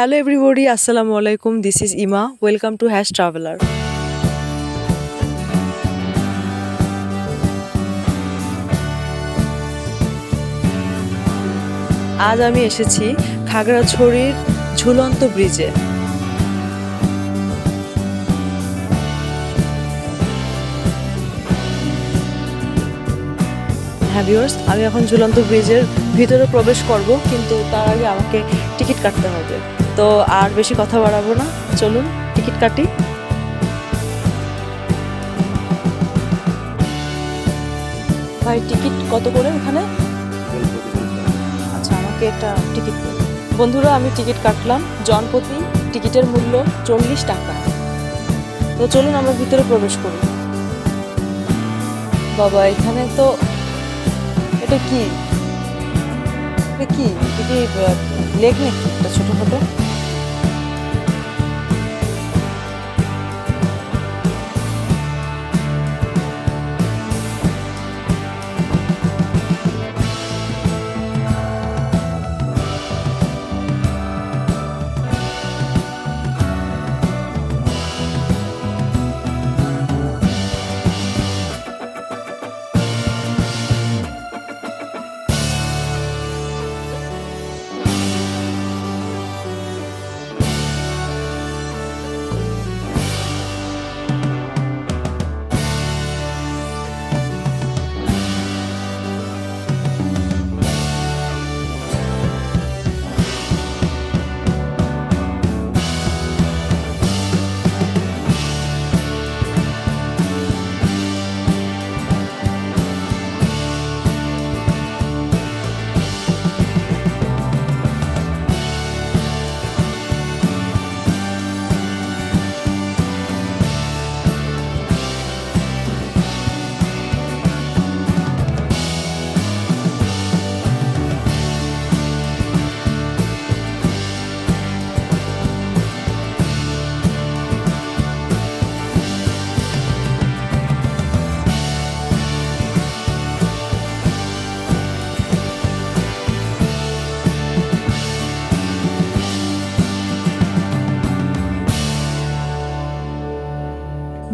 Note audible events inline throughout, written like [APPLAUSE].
Hello everybody আসসালামু আলাইকুম this is Ima welcome to hash traveller আজ আমি এসেছি খাগড়াছড়ির ঝুলন্ত ব্রিজে। হ্যাঁ ভিউয়ার্স আমি এখন ঝুলন্ত ব্রিজের ভিতরে প্রবেশ করব, কিন্তু তার আগে আমাকে টিকিট কাটতে হবে। তো আর বেশি কথা বাড়াবো না। চলুন, টিকিট কাটি। ভাই, টিকিট কত করে ওখানে? আচ্ছা আমাকে একটা টিকিট বন্ধুরা, আমি টিকিট কাটলাম। জনপ্রতি টিকিটের মূল্য চল্লিশ টাকা। তো চলুন, আমরা ভিতরে প্রবেশ করি। বাবা, এখানে তো এটা কি? এটা কি? এটা কি লেক নাকি? একটা ছোটখাটো?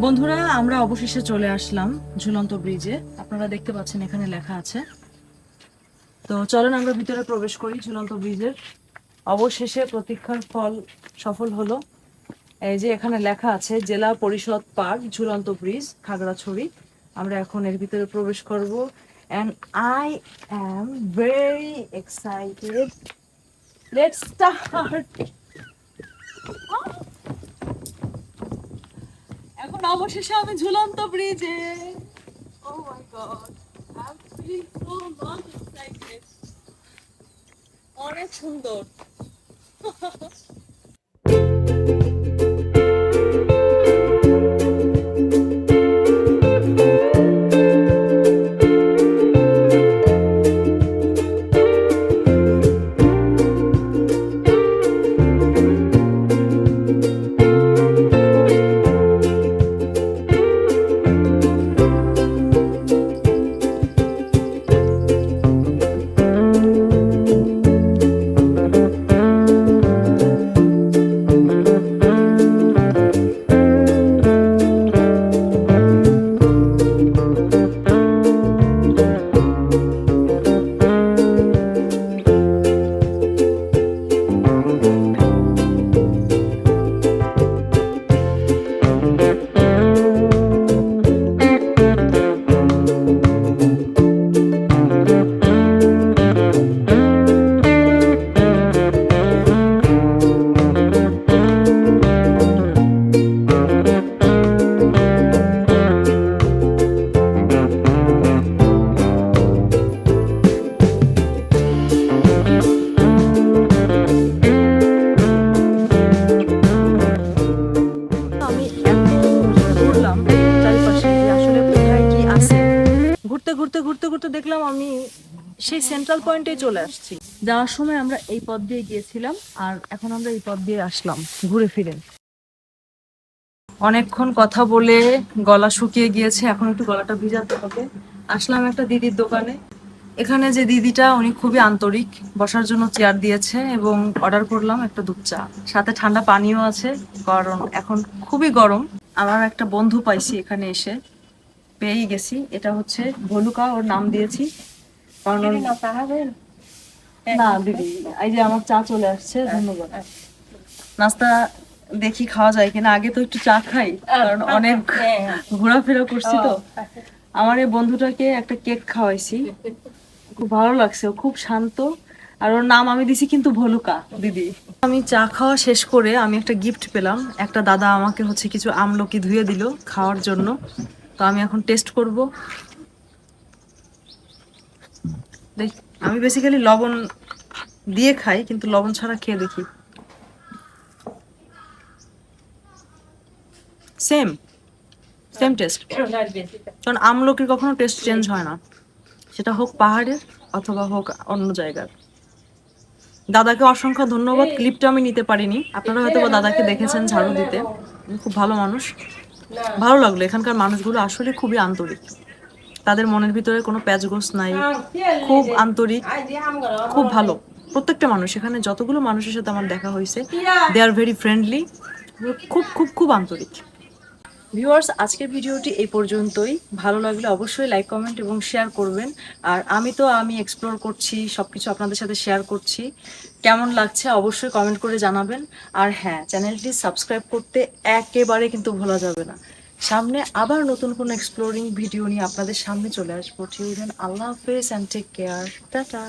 বন্ধুরা, আমরা অবশেষে চলে আসলাম ঝুলন্ত ব্রিজে আপনারা দেখতে পাচ্ছেন এখানে লেখা আছে। তো চলেন আমরা ভিতরে প্রবেশ করি ঝুলন্ত ব্রিজের অবশেষে প্রতীক্ষার ফল সফল হলো। এই যে এখানে লেখা আছে, জেলা পরিষদ পার্ক, ঝুলন্ত ব্রিজ খাগড়াছড়ি। আমরা এখন এর ভিতরে প্রবেশ করব। And I am very excited let's start এখন অবশেষে আমি ঝুলন্ত ব্রিজে ও মাই গড আই অনেক সুন্দর। [LAUGHS] ঘুরতে ঘুরতে ঘুরতে দেখলাম আমি সেই সেন্ট্রাল পয়েন্টে চলে আসছি। যাওয়ার সময় আমরা এই পথ দিয়ে গিয়েছিলাম আর এখন আমরা এই পথ দিয়ে আসলাম, ঘুরে ফিরে। অনেকক্ষণ কথা বলে গলা শুকিয়ে গিয়েছে, এখন একটু গলাটা ভিজাতে হবে। আসলাম একটা দিদির দোকানে। এখানে যে দিদিটা, উনি খুবই আন্তরিক, বসার জন্য চেয়ার দিয়েছে এবং অর্ডার করলাম একটা দুধ চা। সাথে ঠান্ডা পানিও আছে, কারণ এখন খুবই গরম। আমার একটা বন্ধু পাইছি এখানে এসে। পেয়েই গেছি। এটা হচ্ছে ভলুকা ওর নাম দিয়েছি। কারণ না দিদি এই যে আমার চা চলে আসছে ধন্যবাদ। নাস্তা দেখি খাওয়া যায় কিনা আগে তো একটু চা খাই কারণ অনেক ঘোরাফেরা করছি তো। আমার এই বন্ধুটাকে একটা কেক খাওয়াইছি। খুব ভালো লাগছে ও খুব শান্ত। আর ওর নাম আমি দিছি কিন্তু ভলুকা দিদি। আমি চা খাওয়া শেষ করে আমি একটা গিফট পেলাম। একটা দাদা আমাকে হচ্ছে কিছু আমলকি ধুয়ে দিল খাওয়ার জন্য। তো আমি এখন টেস্ট করব। দেখ আমি বেসিক্যালি লবণ দিয়ে খাই কিন্তু লবণ ছাড়া খেয়ে দেখি। সেম সেম টেস্ট কারণ আমলকির কখনো টেস্ট চেঞ্জ হয় না। সেটা হোক পাহাড়ের অথবা হোক অন্য জায়গার। দাদাকে অসংখ্য ধন্যবাদ। ক্লিপটা আমি নিতে পারিনি। আপনারা হয়তো দাদাকে দেখেছেন ঝাড়ু দিতে। খুব ভালো মানুষ। ভালো লাগল এখানকার মানুষগুলো আসলে খুবই আন্তরিক। তাদের মনের ভিতরে কোনো প্যাচগোস নাই খুব আন্তরিক খুব ভালো। প্রত্যেকটা মানুষ এখানে যতগুলো মানুষের সাথে আমার দেখা হয়েছে দে আর ভেরি ফ্রেন্ডলি খুব খুব খুব আন্তরিক। ভিউয়ার্স, আজকের ভিডিওটি এই পর্যন্তই। ভালো লাগলে অবশ্যই লাইক, কমেন্ট এবং শেয়ার করবেন। আর আমি তো আমি এক্সপ্লোর করছি সব কিছু আপনাদের সাথে শেয়ার করছি। কেমন লাগছে অবশ্যই কমেন্ট করে জানাবেন। আর হ্যাঁ চ্যানেলটি সাবস্ক্রাইব করতে একেবারে কিন্তু ভোলা যাবে না। সামনে আবার নতুন কোনো এক্সপ্লোরিং ভিডিও নিয়ে আপনাদের সামনে চলে আসব। ঠিক আল্লাহ হাফেজ অ্যান্ড টেক কেয়ার টাটা।